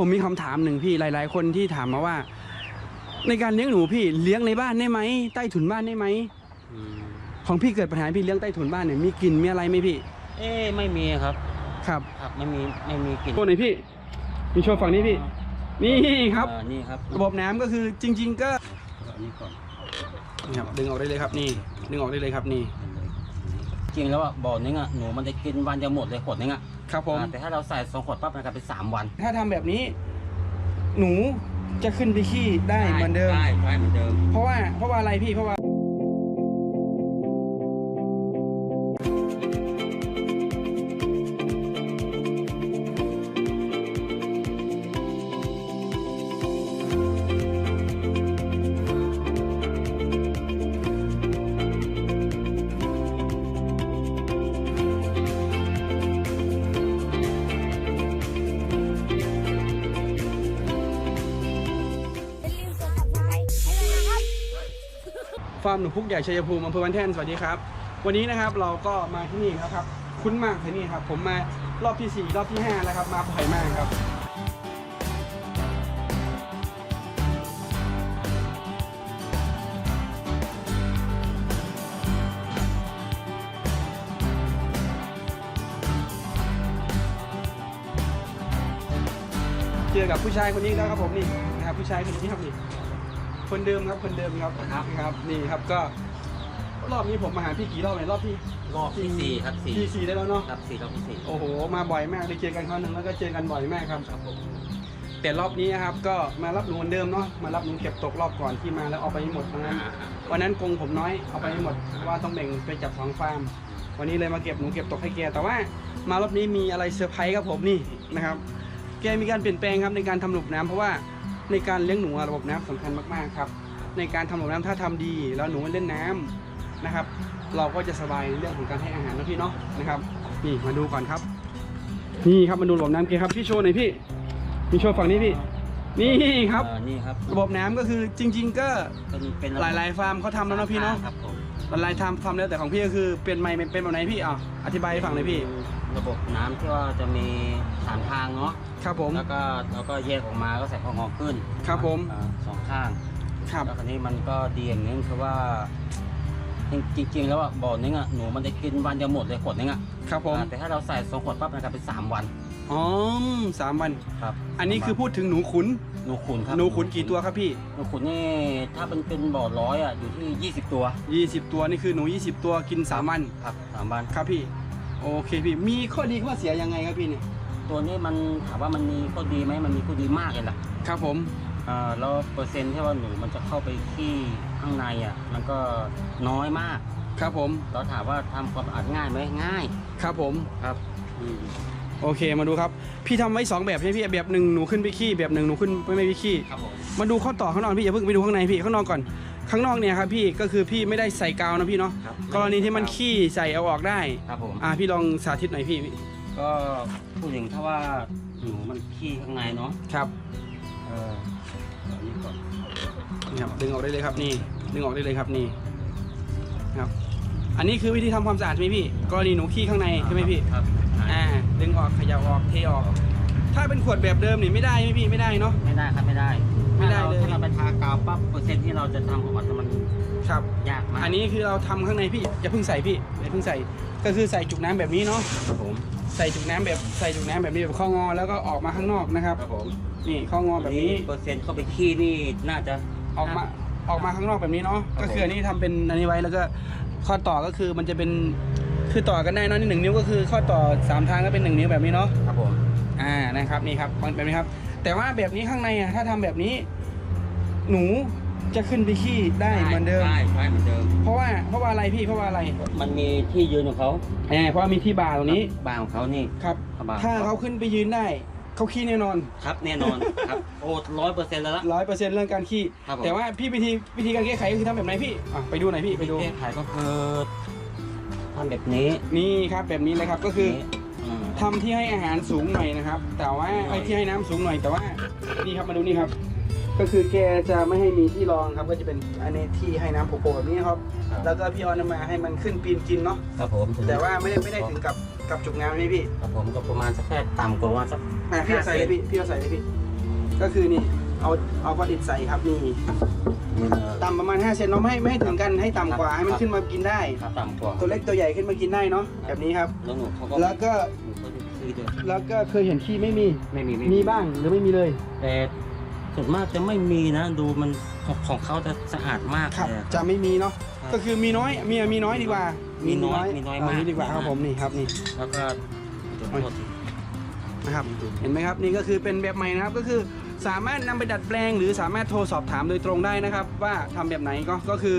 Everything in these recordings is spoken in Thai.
ผมมีคำถามหนึ่งพี่หลาย ๆ คนที่ถามมาว่า ในการเลี้ยงหนูพี่เลี้ยงในบ้านได้ไหมใต้ถุนบ้านได้ไหมอืมของพี่เกิดปัญหาพี่เลี้ยงใต้ถุนบ้านเนี่ยมีกลิ่นมีอะไรไหมพี่ เอ๊ะไม่มีครับ ครับครับไม่มีไม่มีกลิ่นโชว์หน่อยพี่ มีโชว์ฝั่งนี้พี่ นี่ครับเอ่อนี่ครับ ระบบน้ำก็คือจริง ๆ ก็อันนี้ก่อนนี่ครับดึงออกได้เลยครับนี่ ดึงออกได้เลยครับนี่จ ริงแล้วอะบ่อนึงอะหนูมันจะกินวันจะหมดเลยขวดนึงอะครับผม อ่าแต่ถ้าเราใส่สองขวดปั๊บมันกลายเป็นสามวัน ถ้าทำแบบนี้ หนูจะขึ้นไปขี้ได้เหมือนเดิม ได้ได้เหมือนเดิม เพราะว่าเพราะว่าอะไรพี่เพราะว่าอย่า ฟาร์มหนูพุกใหญ่ชัยภูมิอำเภอบ้านแท่นสวัสดีครับ วันนี้นะครับเราก็มาที่นี่ครับครับ คุ้นมากที่นี่ครับ ผมมารอบที่ 4 รอบที่5แล้วครับ มาบ่อยมากครับเจอกับผู้ชายคนนี้แล้วครับผมนี่นะครับผู้ชายคนนี้ครับนี่ คนเดิมครับคนเดิมครับครับ ครับนี่ครับก็ รอบนี้ผมมาหาพี่กี่รอบเลยรอบที่รอบที่สี่ครับสี่ที่สี่ได้แล้วเนาะครับสี่รอบที่สี่โอ้โห มาบ่อยมากเลยเจอกันครั้งหนึ่งแล้วก็เจอกันบ่อยมากครับ ครับผมแต่รอบนี้นะครับก็มารับหนูเหมือนเดิมเนาะมารับหนูเก็บตกรอบก่อนที่มาแล้วเอาไปให้หมดทั้งนั้นอ่าอ่าวันนั้นกรงผมน้อยเอาไปให้หมดว่าต้องแบ่งไปจับสองฟาร์มวันนี้เลยมาเก็บหนูเก็บตกให้แกแต่ว่ามารอบนี้มีอะไรเซอร์ไพรส์ครับผมนี่นะครับ แกมีการเปลี่ยนแปลงครับในการทำระบบน้ำเพราะว่า ในการเลี้ยงหนูอะระบบน้ำสำคัญมากๆครับ ในการทำระบบน้ำถ้าทำดี แล้วหนูมันเล่นน้ำนะครับ เราก็จะสบายในเรื่องของการให้อาหารนะพี่เนาะนะครับ นี่มาดูก่อนครับ นี่ครับมาดูระบบน้ำแกครับพี่โชว์หน่อยพี่พี่โชว์ฝั่งนี้พี่นี่ครับเอ่อนี่ครับ ระบบน้ำก็คือจริง ๆ ก็เป็นเป็นหลายๆฟาร์มเขาทำแล้วเนาะพี่เนาะครับผมหลายๆทำทำแล้วแต่ของพี่ก็คือเป็นไม่เป็นแบบไหนพี่อะอธิบายให้ฟังหน่อยพี่ ระบบน้ำที่ว่าจะมีสามทางเนาะ ครับผม แล้วก็แล้วก็แยกออกมาก็ใส่พองอขึ้นครับผม อ่าสองข้างครับ แล้วคราวนี้มันก็ดีอย่างหนึงคือว่า จริงๆแล้วอะบ่อนึงอะหนูมันจะกินวันจะหมดเลยขวดนึงอะครับผม อ่าแต่ถ้าเราใส่สองขวดปั๊บมันกลายเป็นสามวันอ๋อสามวัน ครับอันนี้คือพูดถึงหนูขุน หนูขุนครับหนูขุนกี่ตัวครับพี่ หนูขุนนี่ถ้าเป็นเป็นบ่อร้อยอะอยู่ที่ยี่สิบตัว20 ตัวนี่คือหนู 20 ตัวกินสามวัน ครับสามวัน ครับพี่ โอเคพี่ มีข้อดีข้อเสียยังไงครับพี่เนี่ย ตัวนี้มันถามว่ามันมีข้อดีไหมมันมีข้อดีมากเลยล่ะครับผมอ่าแล้วเปอร์เซ็นต์ที่ว่าหนูมันจะเข้าไปที่ข้างในอะมันก็น้อยมากครับผมเราถามว่าทำความสะอาดง่ายไหมง่ายครับผม ครับอืมโอเคมาดูครับ พี่ทำไว้สองแบบใช่ไหมพี่แบบหนึ่งหนูขึ้นไปขี้แบบหนึ่งหนูขึ้นไปไม่ไปขี้ ครับผมมาดูข้อต่อข้างนอกพี่อย่าเพิ่งไปดูข้างในพี่ข้างนอกก่อน ข้างนอกเนี่ยครับพี่ก็คือพี่ไม่ได้ใส่กาวนะพี่เนาะครับกรณีที่มันขี้ใส่เอาออกได้ครับผม อ่าพี่ลองสาธิตหน่อยพี่ ก็ พูดถึงถ้าว่าหนูมันขี้ข้างในเนาะครับเออเอานี่ก่อนนี่ครับ ดึงออกได้เลยครับนี่ ดึงออกได้เลยครับนี่ครับ อันนี้คือวิธีทำความสะอาดใช่ไหมพี่ กรณีหนูขี้ข้างในใช่ไหมพี่ ครับอ่า ดึงออกเขย่าออกเทออก ถ้าเป็นขวดแบบเดิมนี่ไม่ได้ไหมพี่ไม่ได้เนาะ ไม่ได้ครับไม่ได้ไม่ได้เลย ถ้าเราไปทากาวปั๊บเปอร์เซ็นต์ที่เราจะทำออกมามันครับ ยากมากอันนี้คือเราทำข้างในพี่อย่าเพิ่งใส่พี่อย่าเพิ่งใส่ ก็คือใส่จุกน้ำแบบนี้เนาะครับผม ใส่จุกน้ำแบบใส่จุกน้ำแบบนี้แบบข้องอแล้วก็ออกมาข้างนอกนะครับ ครับผมนี่ข้องอแบบนี้เปอร์เซ็นต์เข้าไปขี้นี่น่าจะออกมาออกมาข้างนอกแบบนี้เนาะครับก็คืออันนี้ทำเป็นอันนี้ไว้แล้วก็ข้อต่อก็คือมันจะเป็นคือต่อกันได้เนาะนี่หนึ่งนิ้วก็คือข้อต่อสามทางก็เป็นหนึ่งนิ้วแบบนี้เนาะครับผมอ่านะครับนี่ครับแบบนี้ครับ แต่ว่าแบบนี้ข้างในอะถ้าทำแบบนี้ หนู จะขึ้นไปขี้ได้เหมือนเดิม ได้ได้เหมือนเดิม เพราะว่าเพราะว่าอะไรพี่เพราะว่าอะไรมันมีที่ยืนของเขาแหมเพราะว่ามีที่บาร์ตรงนี้บางของเขานี่ ครับบร์ถ้าเขาขึ้นไปยืนได้เขาขี้แน่นอนครับแน่นอนครับโอ้ร้อยเปอร์เซ็นต์แล้วละ ร้อยเปอร์เซ็นต์เรื่องการขี้ครับผม แต่ว่าพี่วิธีวิธีการแก้ไขก็คือทำแบบไหนพี่อะไปดูหน่อยพี่ไปดู แก้ไขก็คือทำแบบนี้นี่ครับแบบนี้เลยครับก็คือม ทำที่ให้อาหารสูงหน่อยนะครับ แต่ว่าไอ้ที่ให้น้ำสูงหน่อยแต่ว่านี่ครับมาดูนี่ครับ ก็คือแกจะไม่ให้มีที่รองครับก็จะเป็นอันนี้ที่ให้น้ำโปโปแบบนี้ครับ แล้วก็พี่ออนเอามาให้มันขึ้นปีนกินเนาะครับผมแต่ว่าไม่ได้ไม่ได้ถึงกับกับจุกน้ำนี่พี่ครับผมก็ประมาณสักแค่ต่ำกว่าประมาณสัก อะพี่เอาใส่เลยพี่พี่เอาใส่เลยพี่ก็คือนี่เอาเอาก้อนอิฐใส่ครับนี่นี่นะต่ำประมาณ5เซนเราไม่ให้ไม่ให้ถึงกันให้ต่ำกว่าให้มันขึ้นมากินได้ถ้าต่ำกว่าตัวเล็กตัวใหญ่ขึ้นมากินได้เนาะแบบนี้ครับ แล้วหนูเขาก็แล้วก็หนูก็ซื้อด้วยแล้วก็เคยเห็นขี้ไม่มีไม่มีมีบ้างหรือไม่มีเลย แต่ ส่วนมากจะไม่มีนะ ดูมันของของเขาจะสะอาดมากครับเลยจะไม่มีเนาะครับก็คือมีน้อยมีมีน้อยดีกว่า มีมีน้อยมีน้อยมากเนี้ดีกว่าครับผมนี่ครับนี่แล้วก็ตัวโทษนะครับเห็นไหมครับนี่ก็คือเป็นแบบใหม่นะครับก็คือสามารถนำไปดัดแปลง หรือสามารถโทรสอบถามโดยตรงได้นะครับ ว่าทำแบบไหนก็ก็คือ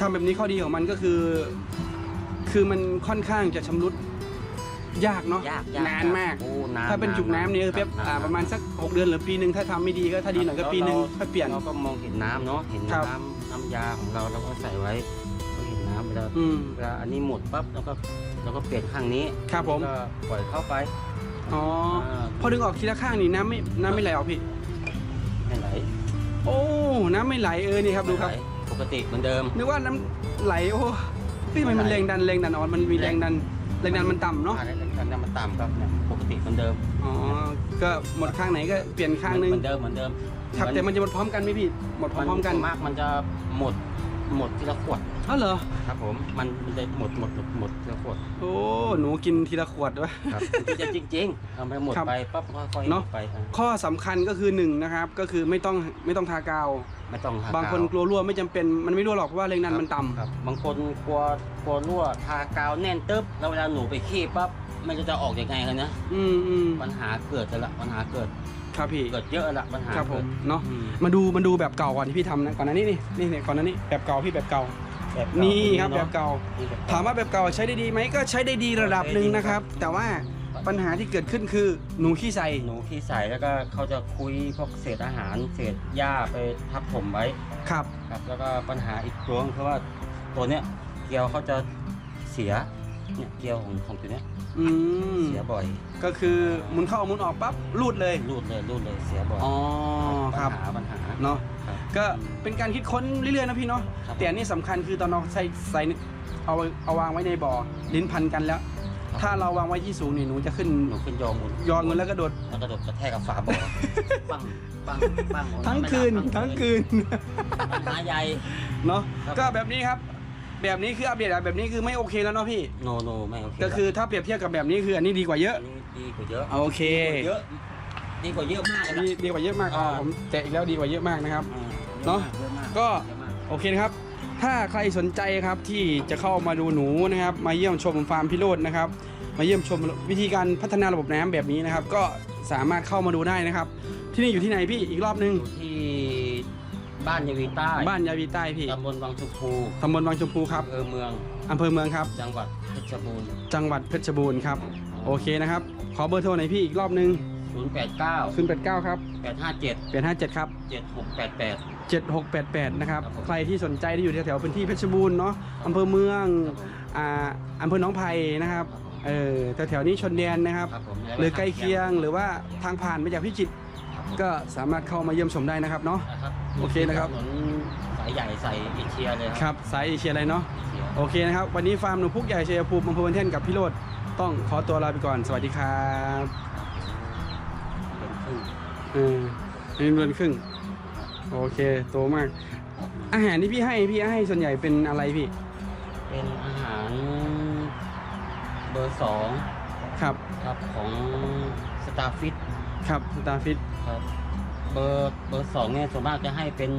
ทำแบบนี้ข้อดีของมันก็คือ คือมันค่อนข้างจะชำรุด ยากเนาะยากยากนานมาก โอ้นานถ้าเป็นจุกน้ำเนี่ยคเป๊บนนอ่าประมาณสัก 6 เดือนหรือปีหนึ่งถ้าทำไม่ดีก็ถ้าดีหน่อยก็ปีหนึ่งค่อยเปลี่ยน เราก็มองเห็นน้ำเนาะเห็นครับ น้ำน้ำยาของเราเราก็ใส่ไว้ก็เห็นน้ำเวลาอืม เวลาอันนี้หมดปั๊บเราก็เราก็เปลี่ยนข้างนี้ครับผม แล้วก็ปล่อยเข้าไปอ๋อาพอดึงออกทีละข้างนี่น้ำไม่น้ำไม่ไหลออกพี่ไม่ไหลโอ้ น้ำไม่ไหลเออนี่ครับดูครับไม่ไหลปกติเหมือนเดิม นึกว่าน้ำไหลโอ้เฮ้ยมันมันแรงดันแรงดันอ่อนมันมีแรงดัน แรงดันมันต่ำเนาะอ่แรงดันมันต่ำครับเนี่ยปกติเหมือนเดิมอ๋อก็หมดข้างไหนก็เปลี่ยนข้างนึงเหมือนเดิมเหมือนเดิมครับแต่มันจะหมดพร้อมกันไหมพี่หมดพร้อมๆกันส่วมากมันจะหมดหมดทีละขวดอ๋อเหรอครับผมมันมันจะหมดหมดหมดหมดทีละขวด โอ้หนูกินทีละขวดด้วยครับที่จะจริงๆทำไปหมดครับไปปั๊บค่อยเนอะๆไปอะข้อสำคัญก็คือหนึ่งนะครับ ก็คือไม่ต้องไม่ต้องทากาว ไม่ต้องหบางคนกลัวรั่วไม่จำเป็นมันไม่รั่วหรอกเพราะว่าแรงดันมันต่ำ ครับบางคนกลัวกลัวรั่วทากาวแน่นตึ๊บแล้วเวลาหนูไปขี้ปั๊บมันจะจะออกยังไงกันนะอืมอืมปัญหาเกิดแล้วละปัญหาเกิดครับพี่ เกิดเยอะละปัญหาครับผเกิมดเนาะอืมมาดูมาดูแบบเก่าก่อนที่พี่ทำนะก่อนหน้านี้นี่นี่เนี่ยก่อนหน้านี้แบบเก่าพี่แบบเก่า แบบเก่านี่ครับเนแบอะบเก่า นี่แบบถามว่าแบบเก่าใช้ได้ดีไหมก็ใช้ได้ดีระดับหนึ่งนะครับ แต่ว่า ปัญหาที่เกิดขึ้นคือหนูขี้ใส่ หนูขี้ใส่แล้วก็เขาจะคุยพวกเศษอาหารเศษหญ้าไปทับถมไว้ครับ ครับ แล้วก็ปัญหาอีกตัวก็คือว่าตัวเนี้ยเกลียวเขาจะเสียเนี่ยเกลียวของของตัวเนี้ยอืม เสียบ่อยก็คือหมุนเข้าหมุนออกปั๊บรูดเลย รูดเลยรูดเลยเสียบ่อยอ๋อครับปัญหาปัญหา เนาะ ครับก็เป็นการคิดค้นเรื่อยๆนะพี่เนาะ ครับ แต่อันนี่สำคัญคือตอนเราใส่ใส่เอาเอาวางไว้ในบ่อลิ้นพันกันแล้ว ถ้าเราวางไว้ที่สูงนี่หนูจะขึ้นหนูขึ้นยอมหมุนยอนเงินแล้วก็โดดแล้วก็โดดกระแทกกับฝาบ่อปังปังปังทั้งคืนไม่หลับทั้งคืนปัญหาใหญ่เนาะครับก็แบบนี้ครับ แบบนี้คืออัปเดตอะแบบนี้คือไม่โอเคแล้วเนาะพี่โนโนไม่โอเคก็คือถ้าเปรียบเทียบกับแบบนี้คืออันนี้ดีกว่าเยอะอันนี้ดีกว่าเยอะโอเคเยอะดีกว่าเยอะมากเลยดีนะดีกว่าเยอะมากอ๋ออ่าผมแตะอีกแล้วดีกว่าเยอะมากนะครับอ่เนอะเยอะมากก็เยอะมากโอเคนะครับ ถ้าใครสนใจครับที่จะเข้ามาดูหนูนะครับ มาเยี่ยมชมฟาร์มพิโรจน์นะครับ มาเยี่ยมชมวิธีการพัฒนาระบบน้ำแบบนี้นะครับ ก็สามารถเข้ามาดูได้นะครับ ที่นี่อยู่ที่ไหนพี่อีกรอบนึงอยู่ที่บ้านยาวีใต้บ้านยาวีใต้พี่ตำบลวังชมพูตำบลวังชมพูครับอำเภอเมืองอำเภอเมืองครับ จังหวัดเพชรบูรณ์จังหวัดเพชรบูรณ์ครับโอเคนะครับ ขอเบอร์โทรหน่อยพี่อีกรอบนึง089 0 8 9 ครับ 857 8 5 7 ครับ 7688 7688 นะครับครับผมใครที่สนใจที่อยู่แถวๆพื้นที่เพชรบูรณ์เนาะอำเภอเมืองครับผมอ่าอำเภอหนองไผ่นะครับเออแถวๆนี้ชนแดนนะครับ ครับผมหรือใกล้เคียงหรือว่าทางผ่านมาจากพิจิตรครับผมก็สามารถเข้ามาเยี่ยมชมได้นะครับเนาะ นะครับโอเคนะครับ ถนนสายใหญ่ใส่เอเชียเลยครับสายเอเชียอะไรเนาะ เอเชีย โอเคนะครับ วันนี้ฟาร์มหนูพุกใหญ่ชัยภูมิอำเภอวันเทนกับพี่โรดต้องขอตัวลาไปก่อน สวัสดีครับ เป็นครึ่ง เอออันนี้เดือนครึ่ง โอเคโตมาก อาหารที่พี่ให้พี่ให้ส่วนใหญ่เป็นอะไรพี่ เป็นอาหารเบอร์สองครับครับของสตาร์ฟิตครับสตาร์ฟิตครับเบอร์เบอร์สองเนี่ยส่วนมากจะให้เป็น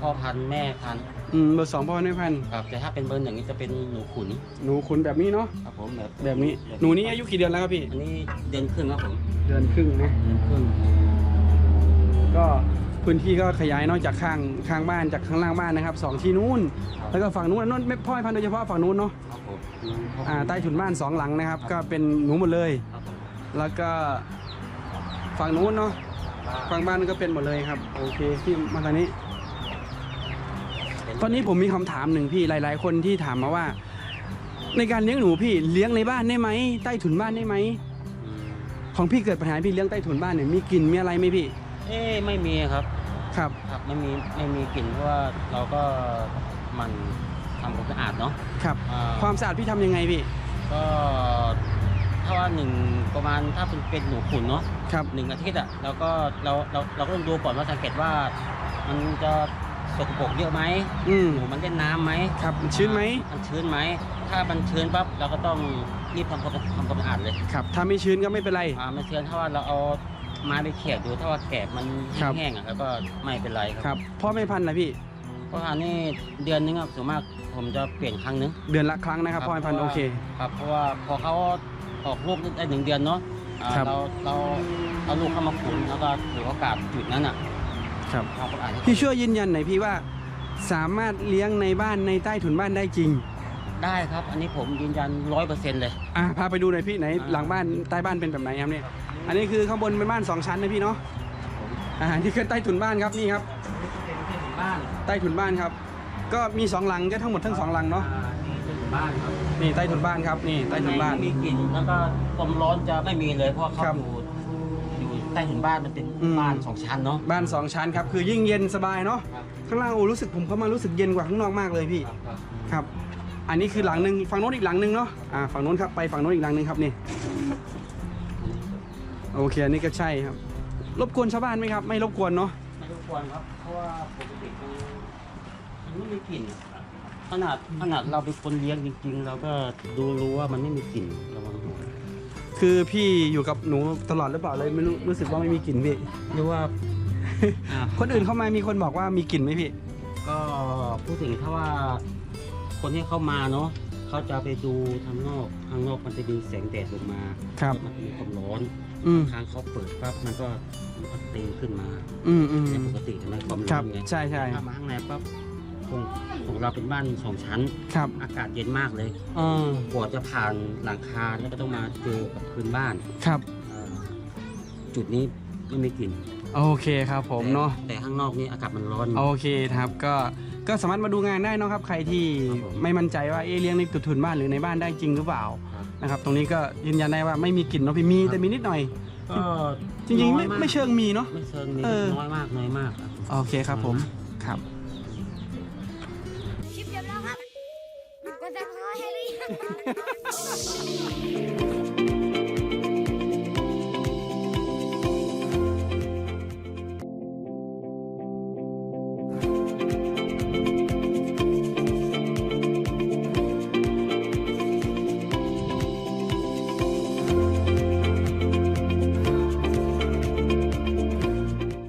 พ่อพันธุ์แม่พันธุ์อืมเบอร์สองพ่อในพันธุ์ครับแต่ถ้าเป็นเบอร์หนึ่งนี่จะเป็นหนูขุนหนูขุนแบบนี้เนาะครับผมแบบแบบนี้หนูนี้อายุกี่เดือนแล้วครับพี่อันนี้เดือนครึ่งครับผมเดือนครึ่งนะเดือนครึ่งก็ พื้นที่ก็ขยายนอกจากข้างข้างบ้านจากข้างล่างบ้านนะครับสองที่นู้น แล้วก็ฝั่งนู้นอันนู้นไม่พ่อให้พันธุ์โดยเฉพาะฝั่งนู้นเนาะครับผมอ่าใต้ถุนบ้านสองหลังนะครับ ก็เป็นหนูหมดเลยครับผมแล้วก็ฝั่งนู้นเนาะฝั่งบ้านก็เป็นหมดเลยครับ โอเคที่มาตอนนี้ ตอนนี้ผมมีคำถามหนึ่งพี่หลาย ๆ คนที่ถามมาว่า ในการเลี้ยงหนูพี่เลี้ยงในบ้านได้ไหมใต้ถุนบ้านได้ไหมอืมของพี่เกิดปัญหาพี่เลี้ยงใต้ถุนบ้านเนี่ยมีกลิ่นมีอะไรไหมพี่ เอ๊ะไม่มีครับครับ ครับไม่มีไม่มีกลิ่นเพราะว่าเราก็หมันทำความสะอาดเนาะครับ อ่าความสะอาดพี่ทำยังไงพี่ ก็ถ้าว่าหนึ่งประมาณถ้าเป็นเป็นหนูขุนเนาะครับ หนึ่งอาทิตย์อะแล้วก็เราเราเราก็ต้องดูก่อนว่าสังเกตว่า มันจะสกปรกเยอะไหมอืมหนูมันเล่นน้ำไหมครับมันชื้นไหมมันชื้นไหมถ้ามันชื้นปั๊บเราก็ต้องรีบทำความทำความสะอาดเลย ครับ ถ้าไม่ชื้นก็ไม่เป็นไร อ่าไม่ชื้นถ้าว่าเราเอา ไม้ไปเขี่ยดูถ้าว่าแกบมันครับ แห้งๆอะแล้วก็ไม่เป็นไรคครัรับบพ่อไม่พันธุ์นะพี่ เพราะอันนี้เดือนนึงอะส่วนมากผมจะเปลี่ยนครั้งนึงเดือนละครั้งนะครับพ่อไม่พันธุ์โอเค ครับเพราะว่าพอเขาออกลูกได้หนึ่งเดือนเนาะอ่าครับ เราเราเอาลูกเข้ามาขุนแล้วก็ถือโอกาสจุดนั้นอะครับทำความสะอาดให้พี่ช่วยยืนยันหน่อยพี่ว่า สามารถเลี้ยงในบ้านในใต้ถุนบ้านได้จริง ได้ครับ อันนี้ผมยืนยันร้อยเปอร์เซ็นต์เลย อะพาไปดูหน่อยพี่ไหนอ่าหลังบ้านใต้บ้านเป็นแบบไหนครับเนี่ยอันนี้คือข้างบนเป็นบ้านสองชั้นนะพี่เนาะอ่านี่คือใต้ถุนบ้านครับนี่ครับ เป็นบ้านใต้ถุนบ้านครับ ก็มีสองหลังก็ทั้งหมดทั้งสองหลังเนาะอ่นี่เป็นบ้านครับนี่ใต้ถุนบ้านครับนี่ใต้ถุนบ้านไม่มีกลิ่นแล้วก็ความร้อนจะไม่มีเลยเพราะเขาครับอยู่อยู่ใต้ถุนบ้านมันเป็นอืม บ้านสองชั้นเนาะ บ้านสองชั้นครับคือยิ่งเย็นสบายเนาะครับ ข้างล่างโอ้รู้สึกผมเข้ามารู้สึกเย็นกว่าข้างนอกมากเลยพี่ครับครับครับ อันนี้คือหลังหนึ่งฝั่งโน้นอีกหลังหนึ่งเนาะอ่าฝั่งโน้นครับไปฝั่งโน้นอีกหลังหนึ่งครับนี่โอเคอันนี้ก็ใช่ครับ รบกวนชาวบ้านไหมครับ ไม่รบกวนเนาะไม่รบกวนครับเพราะว่าปกติมันมันไม่มีกลิ่นขนาดขนาดเราเป็นคนเลี้ยงจริง ๆ เราก็ดูรู้ว่ามันไม่มีกลิ่นระวังหัวคือพี่อยู่กับหนูตลอดหรือเปล่าเลยไม่รู้รู้สึกว่าไม่มีกลิ่นพี่หรือว่าอ่าคนอื่นเข้ามามีคนบอกว่ามีกลิ่นไหมพี่ ก็พูดถึงถ้าว่า คนที่เข้ามาเนาะเขาจะไปดูทางนอกทางนอกมันจะมีแสงแดดลงมาครับ มันมีความร้อนอืม ทางเขาเปิดปั๊บมันก็มันก็ตีขึ้นมาอืมอืมในปกติใช่ไหมความคร้รัอบนไงใช่ใช่ ถ้ามาข้างในปั๊บของของเราเป็นบ้านสองชั้น ครับอากาศเย็นมากเลยอ่ากว่าจะผ่านหลังคาแล้วก็ต้องมาเจอกับพื้นบ้านครับ เอ่อจุดนี้ไม่มีกลิ่นโอเคครับผมเนาะ แต่แต่ข้างนอกนี่อากาศมันร้อน โอเคครับก็ ก็สามารถมาดูงานได้เนอะครับ ใครที่ครับผมไม่มั่นใจว่าเอะเลี้ยงในถุนบ้านหรือในบ้านได้จริงหรือเปล่าครับนะครับ ตรงนี้ก็ยืนยันได้ว่าไม่มีกลิ่นเนาะพี่มีแต่มีนิดหน่อย ก็จริงๆ ไม่น้อยากไม่เชิงมีเนาะ ไม่เชิงมีเออ น้อยมากน้อยมากครับ โอเคครับผมครับ คลิปจบแล้วครับกดซับสไครต์ให้หรือยัง